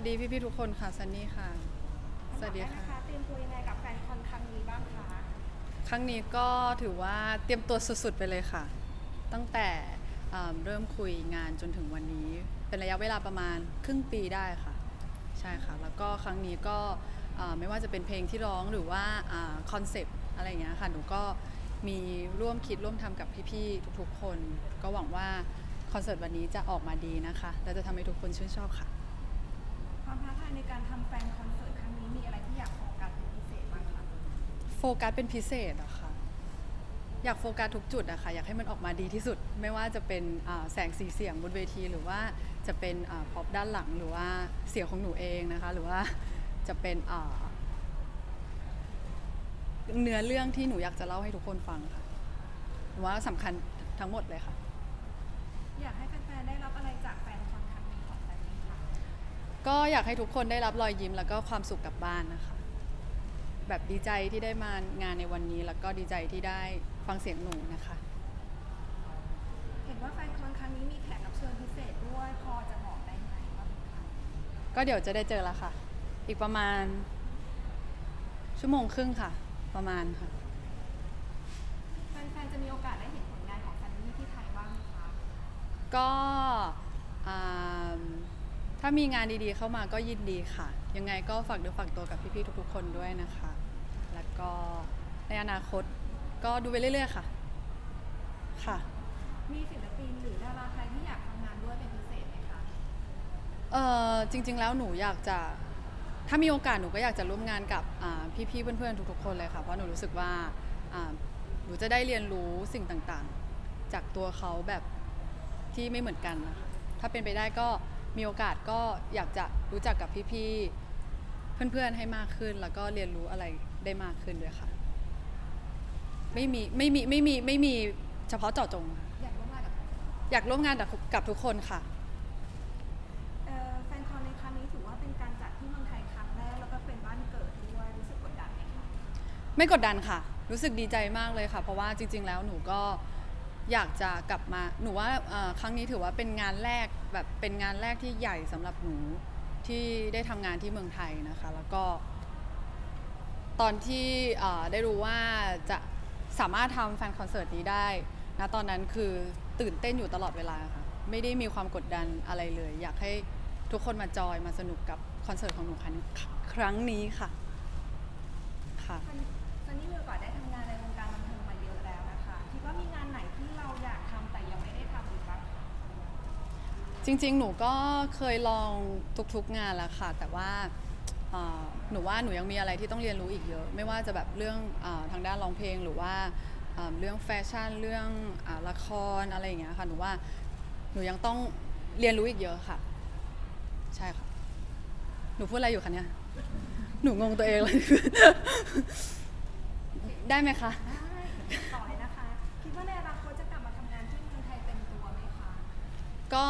วัสดีพี่ๆทุกคนค่ะซันนี่ค่ะ สวัสดีค่ะนะคะเตรียมตัวยังไงกับแฟนคอนครั้งนี้บ้างคะครั้งนี้ก็ถือว่าเตรียมตัวสุดๆไปเลยค่ะ ตั้งแต่เอิ่มเริ่มคุยงานจนถึงวันนี้ เป็นระยะเวลาประมาณครึ่งปีได้ค่ะ ใช่ค่ะ แล้วก็ครั้งนี้ก็เอ่อไม่ว่าจะเป็นเพลงที่ร้องหรือว่าคอนเซปต์อะไรอย่างเงี้ยค่ะ หนูก็มีร่วมคิดร่วมทำกับพี่ๆทุกๆคน ก็หวังว่าคอนเสิร์ตวันนี้จะออกมาดีนะคะ และจะทำให้ทุกคนชื่นชอบค่ะ ความท้าทาย ในการทำแฟนคอนเสิร์ตครั้งนี้มีอะไรที่อยากโฟกัสเป็นพิเศษบ้างคะโฟกัสเป็นพิเศษอะค่ะอยากโฟกัสทุกจุดอะค่ะอยากให้มันออกมาดีที่สุด ไม่ว่าจะเป็นอ่าแสงสีเสียงบนเวที หรือว่าจะเป็นพ็อปด้านหลังหรือว่าเสียงของหนูเองนะคะ หรือว่าจะเป็นอ่าเนื้อเรื่องที่หนูอยากจะเล่าให้ทุกคนฟังค่ะหนูว่าสำคัญทั้งหมดเลยค่ะ ก็อยากให้ทุกคนได้รับรอยยิ้มแล้วก็ความสุขกลับบ้านนะคะ แบบดีใจที่ได้มางานในวันนี้ แล้วก็ดีใจที่ได้ฟังเสียงหนูนะคะ เห็นว่าแฟนคอนครั้งนี้มีแขกรับเชิญพิเศษด้วยพอจะบอกได้ไหมว่าเป็นใครก็เดี๋ยวจะได้เจอแล้วค่ะ อีกประมาณ ชั่วโมงครึ่งค่ะ ประมาณค่ะ แฟนๆจะมีโอกาสได้เห็นผลงานของแฟนนี่ที่ไทยบ้างไหมคะ ก็อ่า ถ้ามีงานดีๆเข้ามาก็ยินดีค่ะ ยังไงก็ฝากเนื้อฝากตัวกับพี่ๆทุกๆ คนด้วยนะคะ แล้วก็ในอนาคตก็ดูไปเรื่อยๆค่ะ ค่ะ มีศิลปินหรือดาราใครที่อยากทำงานด้วยเป็นพิเศษไหมคะ เออจริง ๆ แล้วหนูอยากจะ ถ้ามีโอกาสหนูก็อยากจะร่วมงานกับอ่าพี่ๆเพื่อนๆทุกๆ คนเลยค่ะ เพราะหนูรู้สึกว่าอ่าหนูจะได้เรียนรู้สิ่งต่างๆ จากตัวเขาแบบที่ไม่เหมือนกันนะคะถ้าเป็นไปได้ก็ มีโอกาสก็อยากจะรู้จักกับพี่ๆเพื่อนๆให้มากขึ้น แล้วก็เรียนรู้อะไรได้มากขึ้นด้วยค่ะ ไม่มีไม่มีไม่มีไม่มีเฉพาะเจาะจงค่ะอยากร่วมงานกับอยากร่วมงานกับกับทุกคนค่ะ เอ่อแฟนคอนในครั้งนี้ถือว่าเป็นการจัดที่เมืองไทยครั้งแรกแล้วก็เป็นบ้านเกิดด้วยรู้สึกกดดันไหมคะ ไม่กดดันค่ะ รู้สึกดีใจมากเลยค่ะ เพราะว่าจริง ๆ แล้วหนูก็ อยากจะกลับมาหนูว่าครั้งนี้ถือว่าเป็นงานแรกแบบเป็นงานแรกที่ใหญ่สำหรับหนูที่ได้ทำงานที่เมืองไทยนะคะ แล้วก็ ตอนที่ได้รู้ว่าจะสามารถทำแฟนคอนเสิร์ตนี้ได้นะตอนนั้นคือตื่นเต้นอยู่ตลอดเวลาค่ะไม่ได้มีความกดดันอะไรเลย อยากให้ทุกคนมาจอยมาสนุกกับคอนเสิร์ตของหนูครั้งครั้งนี้ค่ะค่ะซันนนี่มีโอกาสได้ท จริง ๆ หนูก็เคยลองทุกๆงานแล้วค่ะ แต่ว่าเอ่อหนูว่าหนูยังมีอะไรที่ต้องเรียนรู้อีกเยอะ ไม่ว่าจะแบบเรื่องอทางด้านร้องเพลงหรือว่าอ่าเรื่องแฟชั่นเรื่องอาละครอะไรอย่างเงี้ยค่ะหนูว่าหนูยังต้องเรียนรู้อีกเยอะค่ะ ใช่ค่ะ หนูพูดอะไรอยู่คะเนี่ย หนูงงตัวเองเลย ได้ไหมคะ ก็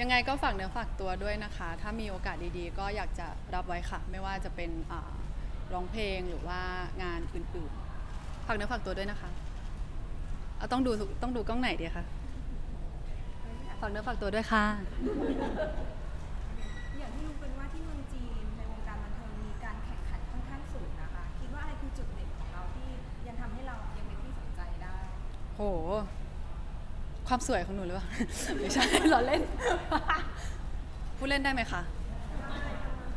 ยังไงก็ฝากเนื้อฝากตัวด้วยนะคะ ถ้ามีโอกาสดีๆ ก็อยากจะรับไว้ค่ะ ไม่ว่าจะเป็นอ่าร้องเพลงหรือว่างานอื่นๆฝากเนื้อฝากตัวด้วยนะคะเอาต้องดูต้องดูกล้องไหนดีคะฝากเนื้อฝากตัวด้วยค่ะ อย่างที่รู้กันว่าที่เมืองจีนในวงการบันเทิงมีการแข่งขันค่อนข้างสูงนะคะ คิดว่าอะไรคือจุดเด่นของเราที่ยังทำให้เรายังเป็นที่สนใจได้ โห ความสวยของหนูหรือเปล่า ไม่ใช่ เราเล่น พูดเล่นได้ไหมคะ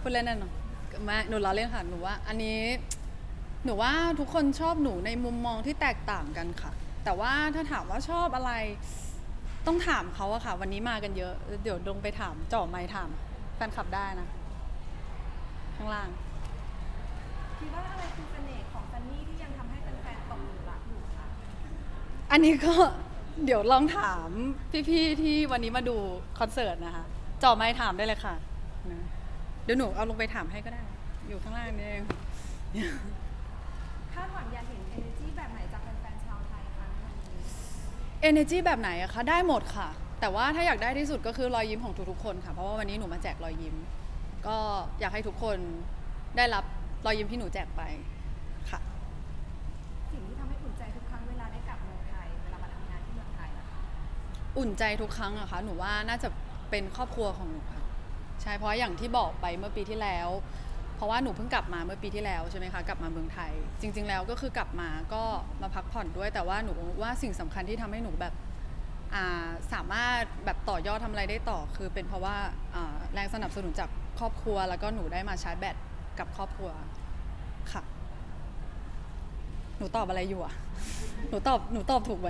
พูดเล่นได้เนอะไม่หนูล้อเล่นค่ะ หนูว่า อันนี้ หนูว่าทุกคนชอบหนูในมุมมองที่แตกต่างกันค่ะ แต่ว่าถ้าถามว่าชอบอะไร ต้องถามเขาอะค่ะ วันนี้มากันเยอะ เดี๋ยวลงไปถามเจ่อไม้ถาม แฟนคลับได้นะ ข้างล่าง คิดว่าอะไรคือเสน่ห์ของซันนี่ที่ยังทำให้แฟนๆตกหลุมรักอยู่คะ อันนี้ก็ เดี๋ยวลองถามพี่ๆที่วันนี้มาดูคอนเสิร์ตนะคะจ่อไม้ถามได้เลยค่ะนะเดี๋ยวหนูเอาลงไปถามให้ก็ได้ อยู่ข้างล่างนี่เองคาดหวังอยากเห็น energy แบบไหนจากแฟนๆชาวไทยคะในวันนี้ energy แบบไหนอะคะ ได้หมดค่ะ แต่ว่าถ้าอยากได้ที่สุดก็คือรอยยิ้มของทุกๆคนค่ะ เพราะว่าวันนี้หนูมาแจกรอยยิ้ม ก็อยากให้ทุกคนได้รับรอยยิ้มที่หนูแจกไปค่ะ สิ่งที่ทำให้อุ่นใจทุกครั้งเวลาได้กลับเมืองไทย เวลามาทำงานที่เมื อุ่นใจทุกครั้งอะคะหนูว่าน่าจะเป็นครอบครัวของหนูค่ะใช่เพราะอย่างที่บอกไปเมื่อปีที่แล้ว เพราะว่าหนูเพิ่งกลับมาเมื่อปีที่แล้วใช่ไหมคะกลับมาเมืองไทย จริง ๆ แล้วก็คือกลับมาก็มาพักผ่อนด้วยแต่ว่าหนูว่าสิ่งสำคัญที่ทำให้หนูแบบาสามารถแบบต่อยอดทำอะไรได้ต่อ คือเป็นเพราะว่าาแรงสนับสนุนจากครอบครัว แล้วก็หนูได้มาชาร์จแบตกับครอบครัวค่ะ หนูตอบอะไรอยู่อะหนูตอบหนูตอบถูกไหม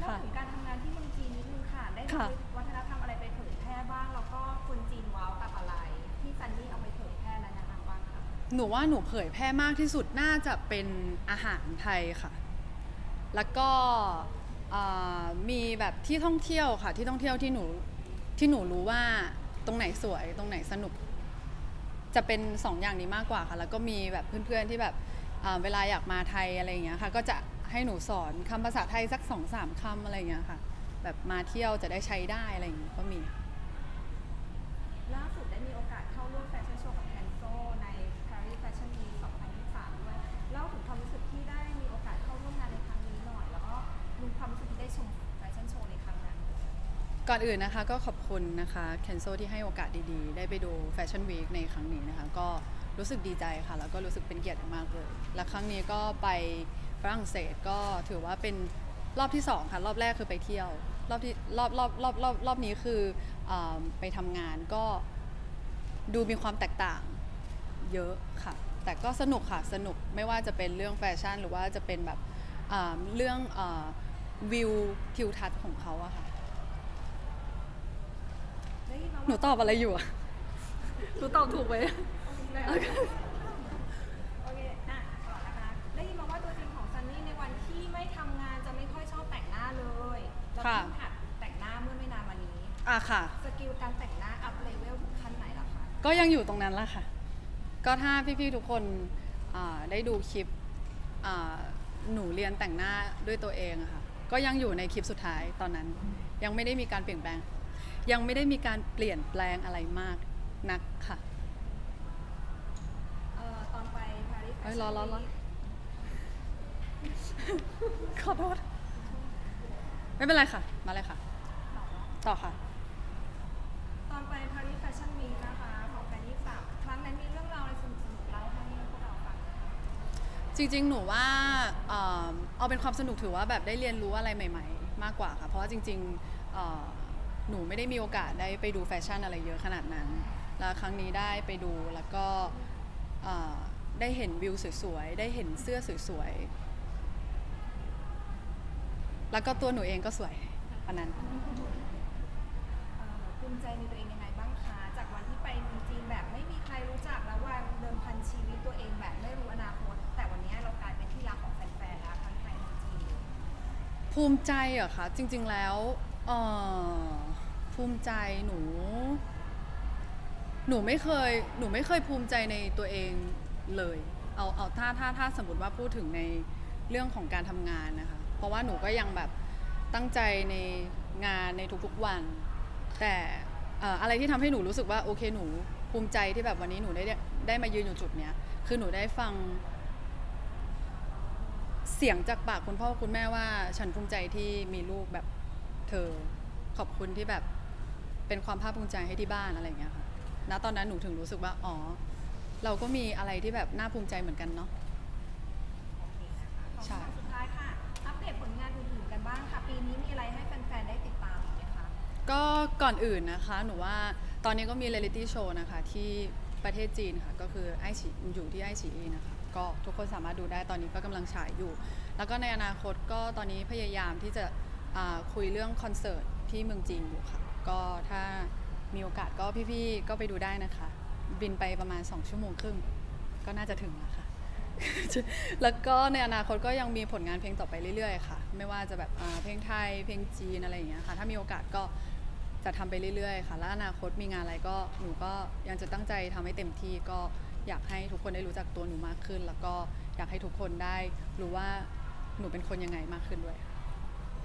เล่าค่ะถึงการทำงานที่เมืองจีนนิดนึงค่ะ ได้ค่ะนำวัฒนธรรมอะไรไปเผยแพร่บ้าง แล้วก็คนจีนว้าวกับอะไร ที่ซันนี่เอาไปเผยแพร่และแนะนำบ้างคะหนูว่าหนูเผยแพร่มากที่สุดน่าจะเป็นอาหารไทยค่ะ แล้วก็อ่ามีแบบที่ท่องเที่ยวค่ะ ที่ท่องเที่ยวที่หนูที่หนูรู้ว่าตรงไหนสวยตรงไหนสนุก จะเป็นสองอย่างนี้มากกว่าค่ะ แล้วก็มีแบบเพื่อนๆที่แบบอ่าเวลาอยากมาไทยอะไรอย่างเงี้ยค่ะ ก็จะ ให้หนูสอนคำภาษาไทยสักสองสามคำอะไรอย่างเงี้ยค่ะ แบบมาเที่ยวจะได้ใช้ได้อะไรอย่างเงี้ยก็มีล่าสุดได้มีโอกาสเข้าร่วมแฟชั่นโชว์กับแคนโซใน Paris Fashion Week 2023 ด้วยเล่าถึงความรู้สึกที่ได้มีโอกาสเข้าร่วมงานในครั้งนี้หน่อย แล้วก็ดูความรู้สึกที่ได้ชมแฟชั่นโชว์ในครั้งนั้น ก่อนอื่นนะคะก็ขอบคุณนะคะแคนโซที่ให้โอกาสดีๆ ได้ไปดูแฟชั่นวีคในครั้งนี้นะคะ ก็รู้สึกดีใจค่ะ แล้วก็รู้สึกเป็นเกียรติมากเลย และครั้งนี้ก็ไป ฝรั่งเศสก็ถือว่าเป็นรอบที่สองค่ะรอบแรกคือไปเที่ยว รอบที่รอบรอบรอบรอบรอบนี้คืออไปทำงานก็ดูมีความแตกต่างเยอะค่ะ แต่ก็สนุกค่ะสนุกไม่ว่าจะเป็นเรื่องแฟชั่น หรือว่าจะเป็นแบบเรื่องอวิวทิวทัศน์ของเขาอะค่ะหนูตอบอะไรอยู่อะหนูตอบถูกไหม เลยเราค่ะ เพิ่งหัดแต่งหน้าเมื่อไม่นานมานี้ อะค่ะ สกิลการแต่งหน้าอัพเลเวลถึงขั้นไหนล่ะคะ ก็ยังอยู่ตรงนั้นละค่ะ ก็ถ้าพี่ๆทุกคนอ่าได้ดูคลิปอ่าหนูเรียนแต่งหน้าด้วยตัวเองอะค่ะ ก็ยังอยู่ในคลิปสุดท้ายตอนนั้น ยังไม่ได้มีการเปลี่ยนแปลง ยังไม่ได้มีการเปลี่ยนแปลงอะไรมากนักค่ะ เอ่อตอนไป Paris เอ้ย Fashion รอรอรอ Week ขอโทษ ไม่เป็นไรค่ะ มาเลยค่ะ ต่อค่ะ ตอนไป Paris Fashion Week นะคะของแฟนยี่สามครั้งนั้นมีเรื่องราวอะไรสนุกๆเล่าให้พวกเราฟังไหมคะจริงๆ หนูว่าเอ่อเอาเป็นความสนุกถือว่าแบบได้เรียนรู้อะไรใหม่ ๆ มากกว่าค่ะ เพราะว่าจริงๆเอ่อหนูไม่ได้มีโอกาสได้ไปดูแฟชั่นอะไรเยอะขนาดนั้น แล้วครั้งนี้ได้ไปดูแล้วก็เอ่อได้เห็นวิวสวยๆ ได้เห็นเสื้อสวยๆ แล้วก็ตัวหนูเองก็สวยอันนั้น เอ่อภูมิใจในตัวเองยังไงบ้างคะ จากวันที่ไปเมืองจีนแบบไม่มีใครรู้จักแล้ววันเดิมพันชีวิตตัวเองแบบไม่รู้อนาคต แต่วันนี้เรากลายเป็นที่รักของแฟนๆแล้วทั้งไทยทั้งจีนภูมิใจเหรอคะจริงๆแล้วเอ่อภูมิใจหนู หนูไม่เคยหนูไม่เคยภูมิใจในตัวเองเลย เอาเอาถ้าถ้าถ้าสมมติว่าพูดถึงในเรื่องของการทำงานนะคะ เพราะว่าหนูก็ยังแบบตั้งใจในงานในทุกๆวัน แต่อ่อะไรที่ทำให้หนูรู้สึกว่าโอเคหนูภูมิใจที่แบบวันนี้หนูได้ได้มายืนอยู่จุดเนี้ยคือหนูได้ฟัง เสียงจากปากคุณพ่อคุณแม่ว่า ฉันภูมิใจที่มีลูกแบบเธอขอบคุณที่แบบเป็นความภาคภูมิใจให้ที่บ้านอะไรอย่างเงี้ยค่ะณตอนนั้นหนูถึงรู้สึกว่าอ๋อเราก็มีอะไรที่แบบน่าภูมิใจเหมือนกันเนาะใช่ ปีนี้มีอะไรให้แฟนๆ ได้ติดตามอีกไหมคะ ก็ก่อนอื่นนะคะ หนูว่าตอนนี้ก็มีเรียลิตี้โชว์นะคะ ที่ประเทศจีนค่ะ ก็คือไอฉีอยู่ที่ไอฉีนะคะ ก็ทุกคนสามารถดูได้ตอนนี้ก็กำลังฉายอยู่ แล้วก็ในอนาคตก็ตอนนี้พยายามที่จะอ่าคุยเรื่องคอนเสิร์ตที่เมืองจีนอยู่ค่ะ ก็ถ้ามีโอกาสก็พี่ๆ ก็ไปดูได้นะคะ บินไปประมาณ 2 ชั่วโมงครึ่ง ก็น่าจะถึงแล้วค่ะ แล้วก็ในอนาคตก็ยังมีผลงานเพลงต่อไปเรื่อยๆค่ะ ไม่ว่าจะแบบอ่าเพลงไทย เพลงจีนอะไรอย่างเงี้ยค่ะ ถ้ามีโอกาสก็จะทำไปเรื่อยๆ ค่ะ แล้วอนาคตมีงานอะไรก็หนูก็ยังจะตั้งใจทำให้เต็มที่ก็อยากให้ทุกคนได้รู้จักตัวหนูมากขึ้น แล้วก็อยากให้ทุกคนได้รู้ว่าหนูเป็นคนยังไงมากขึ้นด้วย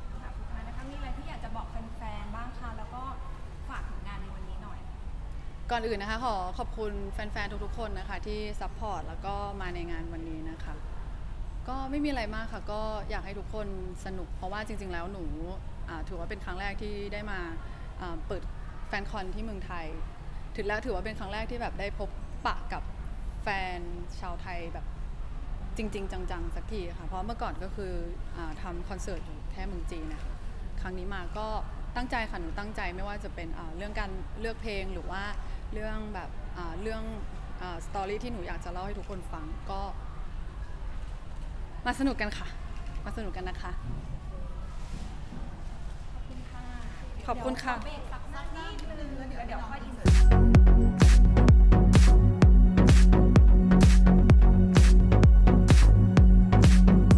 คำถามสุดท้ายนะคะมีอะไรที่อยากจะบอกแฟนๆ บ้างคะแล้วก็ฝากถึงงานในวันนี้หน่อย ก่อนอื่นนะคะขอขอบคุณแฟนๆ ทุกๆ คนนะคะที่ซัพพอร์ตแล้วก็มาในงานวันนี้นะคะ ก็ไม่มีอะไรมากค่ะ ก็อยากให้ทุกคนสนุก เพราะว่าจริง ๆ แล้วหนูอ่าถือว่าเป็นครั้งแรกที่ได้มาอ่าเปิดแฟนคอนที่เมืองไทย ถือแล้วถือว่าเป็นครั้งแรกที่แบบได้พบปะกับแฟนชาวไทยแบบจริง ๆ จังๆ สักทีค่ะ เพราะเมื่อก่อนก็คืออาทำคอนเสิร์ตอยู่แค่เมืองจีนนะคะ ครั้งนี้มาก็ ตั้งใจค่ะหนูตั้งใจไม่ว่าจะเป็นอ่าเรื่องการเลือกเพลงหรือว่าเรื่องแบบอ่าเรื่องสตอรี่ที่หนูอยากจะเล่าให้ทุกคนฟังก็ มาสนุกกันค่ะ มาสนุกกันนะคะ ขอบคุณค่ะขอบคุณค่ะเดี๋ยวขอเบรกสักนิดนึงแล้วเดี๋ยวเดี๋ยวค่อยอิน